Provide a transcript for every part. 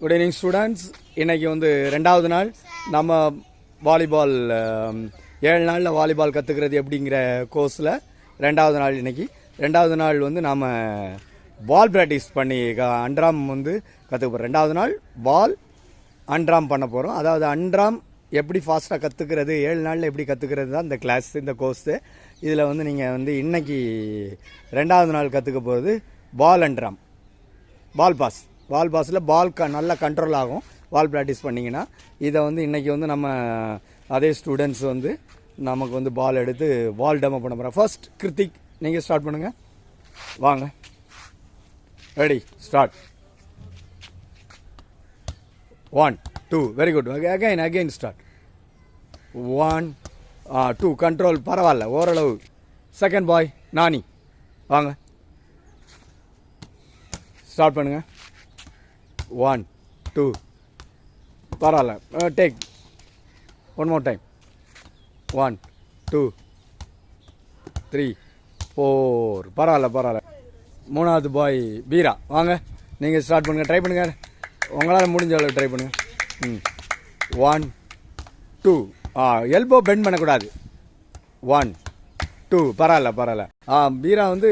Good evening students இன்றைக்கி வந்து ரெண்டாவது நாள். நம்ம வாலிபால் um, ஏழு நாளில் வாலிபால் கற்றுக்கிறது எப்படிங்கிற கோர்ஸில் ரெண்டாவது நாள் இன்றைக்கி ரெண்டாவது நாள் வந்து நாம் பால் ப்ராக்டிஸ் பண்ணி க- அண்ட்ராம் வந்து கற்றுக்க போகிறோம் ரெண்டாவது நாள் பால் அண்ட்ராம் பண்ண போகிறோம் அதாவது அண்ட்ராம் எப்படி ஃபாஸ்ட்டாக கற்றுக்கிறது ஏழு நாளில் எப்படி கற்றுக்கிறது தான் இந்த கிளாஸ் இந்த கோர்ஸு இதில் வந்து நீங்கள் வந்து இன்னைக்கு ரெண்டாவது நாள் கற்றுக்க போகிறது பால் அண்ட்ராம் பால் பாஸ் பால் பாஸில் பால் க நல்லா கண்ட்ரோல் ஆகும். பால் ப்ராக்டிஸ் பண்ணிங்கன்னா. இதை வந்து இன்றைக்கி வந்து நம்ம அதே ஸ்டூடெண்ட்ஸ் வந்து நமக்கு வந்து பால் எடுத்து பால் டெமோ பண்ண போகிறோம் ஃபர்ஸ்ட் கிருத்திக் நீங்கள் ஸ்டார்ட் பண்ணுங்கள் வாங்க. Ready start one two very good again again start one two control பரவாயில்ல ஓரளவு. Second boy Nani. வாங்க. ஸ்டார்ட் பண்ணுங்கள் ஒன் டூ பரவாயில்ல. Take one more time one two three four பரவாயில்ல பரவாயில்ல. மூணாவது பாய் பீரா வாங்க. நீங்கள் ஸ்டார்ட் பண்ணுங்கள் ட்ரை பண்ணுங்கள் உங்களால் முடிஞ்ச அளவுக்கு ட்ரை பண்ணுங்கள் ம். ஒன் டூ ஆ எல்போ பெண்ட் பண்ணக்கூடாது. ஒன் டூ பரவாயில்ல பரவாயில்ல. ஆ பீரா வந்து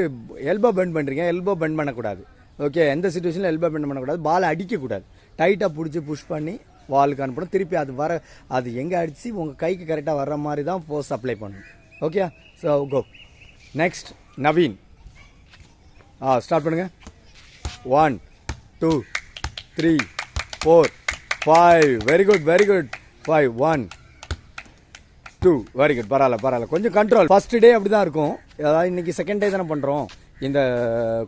எல்போ பெண்ட் பண்ணுறீங்க எல்போ பெண்ட் பண்ணக்கூடாது. ஓகே எந்த சுச்சுவேஷனில் எல்போ பெண்ட் பண்ணக்கூடாது. பால் அடிக்கக்கூடாது. டைட்டாக பிடிச்சி புஷ் பண்ணி வாலுக்கு அனுப்பணும். திருப்பி அது வர அது எங்கே அடித்து உங்கள் கைக்கு கரெக்டாக வர்ற மாதிரி தான் ஃபோர்ஸ் அப்ளை பண்ணணும். Okay so go next Naveen ஆ ஸ்டார்ட் பண்ணுங்கள் one two three four five very good very good five one two very good பரவாயில்ல பரவாயில்ல. கொஞ்சம் கண்ட்ரோல் ஃபர்ஸ்ட் டே அப்படி தான் இருக்கும். அதாவது இன்றைக்கி செகண்ட் டே தானே பண்ணுறோம் இந்த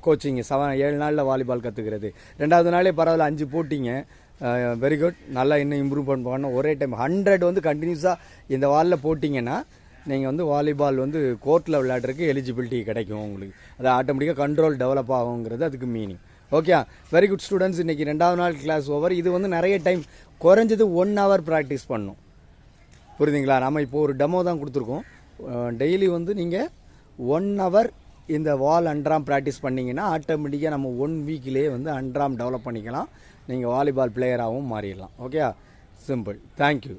கோச்சிங் செவன் ஏழு நாளில் வாலிபால் கற்றுக்கிறது ரெண்டாவது நாளே பரவாயில்ல அஞ்சு போட்டிங்க. வெரி குட் நல்லா இன்னும் இம்ப்ரூவ் பண்ண ஒரே டைம் ஹண்ட்ரட் வந்து கண்டினியூஸாக இந்த வாலில் போட்டிங்கன்னா நீங்கள் வந்து வாலிபால் வந்து கோர்ட்டில் விளையாடுறதுக்கு எலிஜிபிலிட்டி கிடைக்கும் உங்களுக்கு. அது ஆட்டோமேட்டிக்காக கண்ட்ரோல் டெவலப் ஆகுங்கிறது அதுக்கு meaning okay very good students இன்னைக்கு ரெண்டாவது நாள் கிளாஸ் ஓவர் இது வந்து நிறைய டைம் குறைஞ்சது ஒன் ஹவர் ப்ராக்டிஸ் பண்ணும். புரியுதுங்களா? நம்ம இப்போ ஒரு டெமோ தான் கொடுத்துருக்கோம். டெய்லி வந்து நீங்கள் ஒன் ஹவர் இந்த வால் அண்ட்ராம் ப்ராக்டிஸ் பண்ணிங்கன்னா ஆட்டோமேட்டிக்காக நம்ம ஒன் வீக்லேயே வந்து அண்ட்ராம் டெவலப் பண்ணிக்கலாம். நீங்கள் வாலிபால் பிளேயராகவும் மாறிடலாம். Okay simple thank you